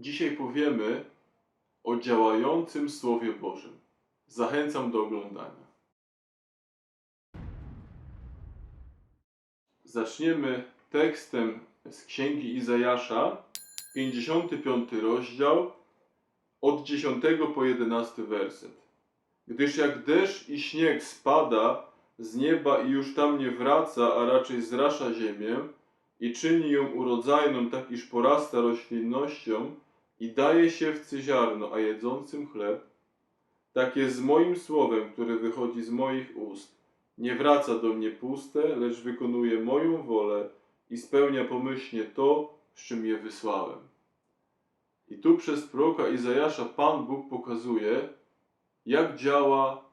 Dzisiaj powiemy o działającym Słowie Bożym. Zachęcam do oglądania. Zaczniemy tekstem z Księgi Izajasza, 55 rozdział, od 10 po 11 werset. Gdyż jak deszcz i śnieg spada z nieba i już tam nie wraca, a raczej zrasza ziemię i czyni ją urodzajną, tak iż porasta roślinnością i daje siewcy ziarno, a jedzącym chleb, tak jest z moim słowem, które wychodzi z moich ust. Nie wraca do mnie puste, lecz wykonuje moją wolę i spełnia pomyślnie to, z czym je wysłałem. I tu przez proroka Izajasza Pan Bóg pokazuje, jak działa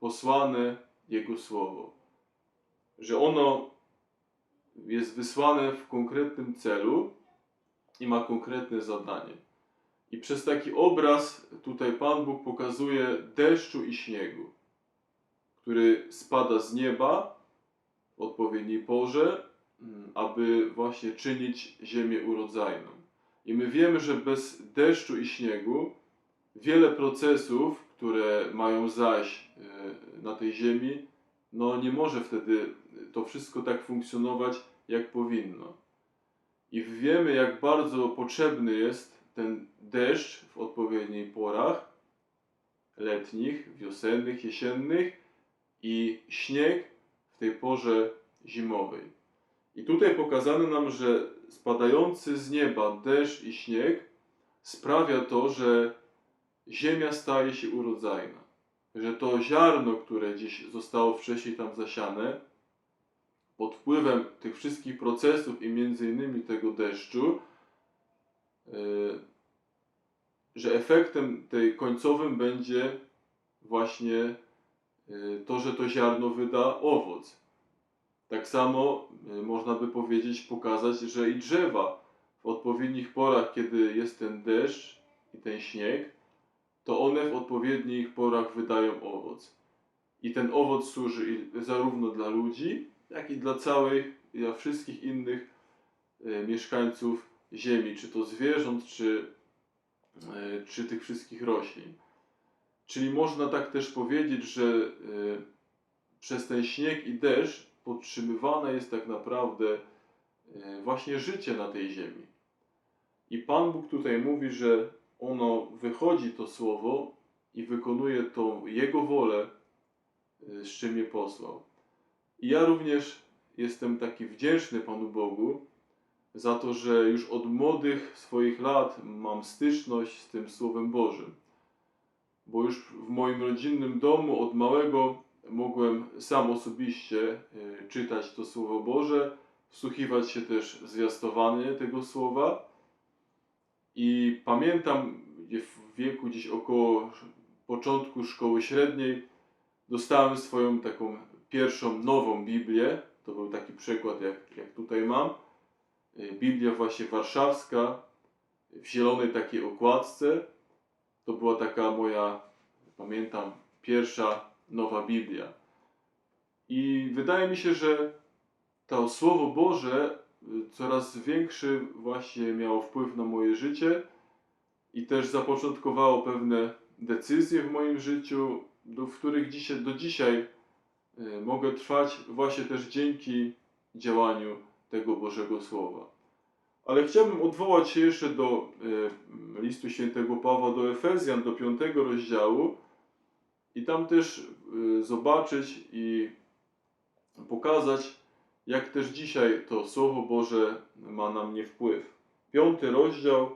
posłane Jego Słowo. Że ono jest wysłane w konkretnym celu i ma konkretne zadanie. I przez taki obraz tutaj Pan Bóg pokazuje deszczu i śniegu, który spada z nieba w odpowiedniej porze, mm, aby właśnie czynić ziemię urodzajną. I my wiemy, że bez deszczu i śniegu wiele procesów, które mają zaś e, na tej ziemi, no nie może wtedy to wszystko tak funkcjonować, jak powinno. I wiemy, jak bardzo potrzebny jest ten deszcz w odpowiednich porach letnich, wiosennych, jesiennych i śnieg w tej porze zimowej. I tutaj pokazano nam, że spadający z nieba deszcz i śnieg sprawia to, że ziemia staje się urodzajna. Że to ziarno, które gdzieś zostało wcześniej tam zasiane, pod wpływem tych wszystkich procesów i między innymi tego deszczu, że efektem tej końcowym będzie właśnie yy, to, że to ziarno wyda owoc. Tak samo yy, można by powiedzieć, pokazać, że i drzewa w odpowiednich porach, kiedy jest ten deszcz i ten śnieg, to one w odpowiednich porach wydają owoc. I ten owoc służy zarówno dla ludzi, jak i dla całej, dla wszystkich innych mieszkańców Ziemi, czy to zwierząt, czy, e, czy tych wszystkich roślin. Czyli można tak też powiedzieć, że e, przez ten śnieg i deszcz podtrzymywane jest tak naprawdę właśnie życie na tej ziemi. I Pan Bóg tutaj mówi, że ono wychodzi to słowo i wykonuje tą Jego wolę, z czym je posłał. I ja również jestem taki wdzięczny Panu Bogu za to, że już od młodych swoich lat mam styczność z tym Słowem Bożym. Bo już w moim rodzinnym domu od małego mogłem sam osobiście e, czytać to Słowo Boże, wsłuchiwać się też zwiastowanie tego Słowa. I pamiętam w wieku gdzieś około początku szkoły średniej dostałem swoją taką pierwszą nową Biblię. To był taki przykład, jak, jak tutaj mam. Y, Biblia właśnie warszawska, w zielonej takiej okładce. To była taka moja, pamiętam, pierwsza nowa Biblia. I wydaje mi się, że to Słowo Boże y, coraz większy właśnie miało wpływ na moje życie i też zapoczątkowało pewne decyzje w moim życiu, do, w których dzisiaj, do dzisiaj Y, mogę trwać właśnie też dzięki działaniu tego Bożego Słowa. Ale chciałbym odwołać się jeszcze do y, listu świętego Pawła do Efezjan, do piątego rozdziału i tam też y, zobaczyć i pokazać, jak też dzisiaj to Słowo Boże ma na mnie wpływ. Piąty rozdział,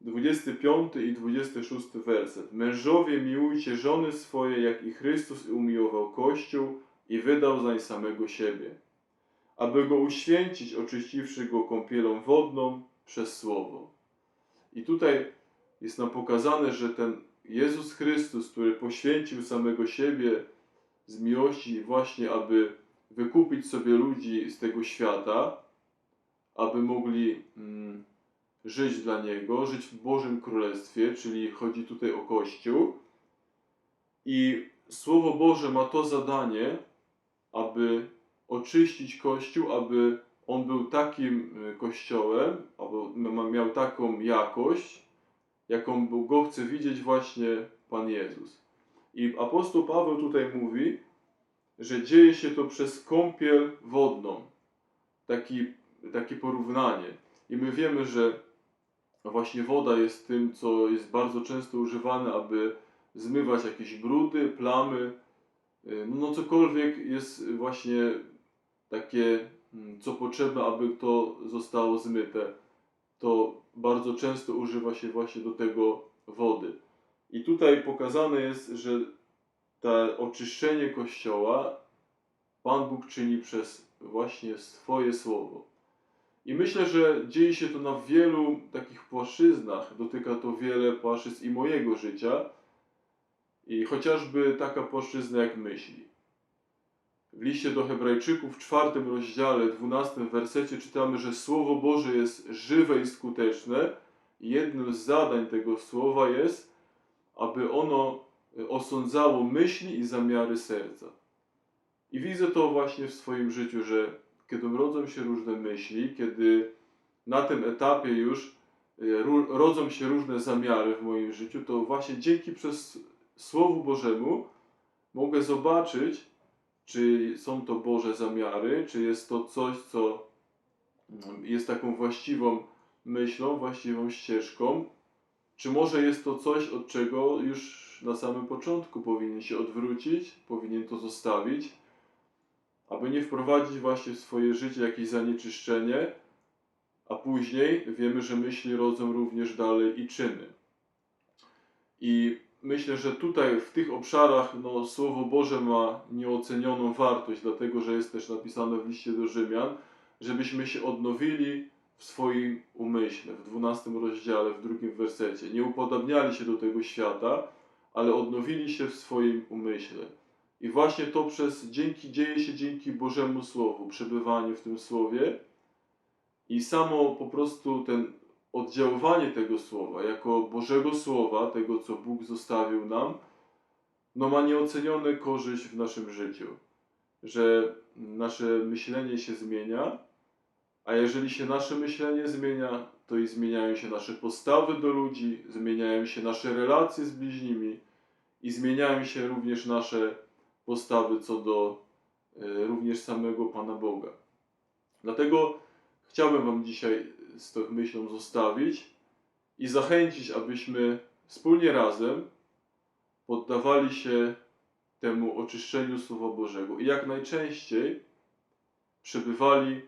25 i 26 werset. Mężowie miłujcie żony swoje, jak i Chrystus umiłował Kościół i wydał zań samego siebie, aby go uświęcić, oczyściwszy go kąpielą wodną przez Słowo. I tutaj jest nam pokazane, że ten Jezus Chrystus, który poświęcił samego siebie z miłości właśnie, aby wykupić sobie ludzi z tego świata, aby mogli mm, żyć dla Niego, żyć w Bożym Królestwie, czyli chodzi tutaj o Kościół. I Słowo Boże ma to zadanie, aby oczyścić Kościół, aby on był takim y, kościołem, aby miał taką jakość, jaką go chce widzieć właśnie Pan Jezus. I apostoł Paweł tutaj mówi, że dzieje się to przez kąpiel wodną. Taki, takie porównanie. I my wiemy, że właśnie woda jest tym, co jest bardzo często używane, aby zmywać jakieś brudy, plamy, y, no cokolwiek jest właśnie takie, mm, co potrzebne, aby to zostało zmyte. To bardzo często używa się właśnie do tego wody. I tutaj pokazane jest, że to oczyszczenie Kościoła Pan Bóg czyni przez właśnie swoje słowo. I myślę, że dzieje się to na wielu takich płaszczyznach. Dotyka to wiele płaszczyzn i mojego życia. I chociażby taka płaszczyzna jak myśli. W liście do Hebrajczyków w czwartym rozdziale, dwunastym wersecie czytamy, że Słowo Boże jest żywe i skuteczne. Jednym z zadań tego słowa jest, aby ono osądzało myśli i zamiary serca. I widzę to właśnie w swoim życiu, że kiedy rodzą się różne myśli, kiedy na tym etapie już e, rodzą się różne zamiary w moim życiu, to właśnie dzięki przez Słowu Bożemu mogę zobaczyć, czy są to Boże zamiary, czy jest to coś, co mm, jest taką właściwą myślą, właściwą ścieżką, czy może jest to coś, od czego już na samym początku powinien się odwrócić, powinien to zostawić, aby nie wprowadzić właśnie w swoje życie jakieś zanieczyszczenie, a później wiemy, że myśli rodzą również dalej i czyny. I myślę, że tutaj w tych obszarach no, Słowo Boże ma nieocenioną wartość, dlatego że jest też napisane w liście do Rzymian, żebyśmy się odnowili w swoim umyśle, w 12 rozdziale, w drugim wersecie. Nie upodabniali się do tego świata, ale odnowili się w swoim umyśle. I właśnie to przez dzięki dzieje się dzięki Bożemu Słowu, przebywaniu w tym Słowie i samo po prostu ten oddziaływanie tego Słowa, jako Bożego Słowa, tego co Bóg zostawił nam, no ma nieocenione korzyść w naszym życiu, że nasze myślenie się zmienia, a jeżeli się nasze myślenie zmienia, to i zmieniają się nasze postawy do ludzi, zmieniają się nasze relacje z bliźnimi i zmieniają się również nasze postawy co do e, również samego Pana Boga. Dlatego chciałbym Wam dzisiaj z tą myślą zostawić i zachęcić, abyśmy wspólnie razem poddawali się temu oczyszczeniu Słowa Bożego i jak najczęściej przebywali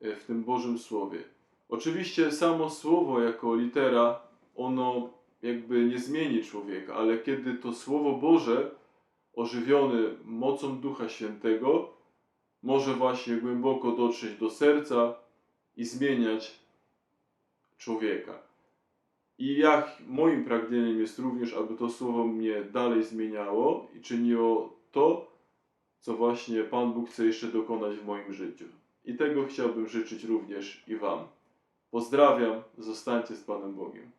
e, w tym Bożym Słowie. Oczywiście samo Słowo jako litera, ono jakby nie zmieni człowieka, ale kiedy to Słowo Boże ożywiony mocą Ducha Świętego, może właśnie głęboko dotrzeć do serca i zmieniać człowieka. I jak moim pragnieniem jest również, aby to słowo mnie dalej zmieniało i czyniło to, co właśnie Pan Bóg chce jeszcze dokonać w moim życiu. I tego chciałbym życzyć również i Wam. Pozdrawiam, zostańcie z Panem Bogiem.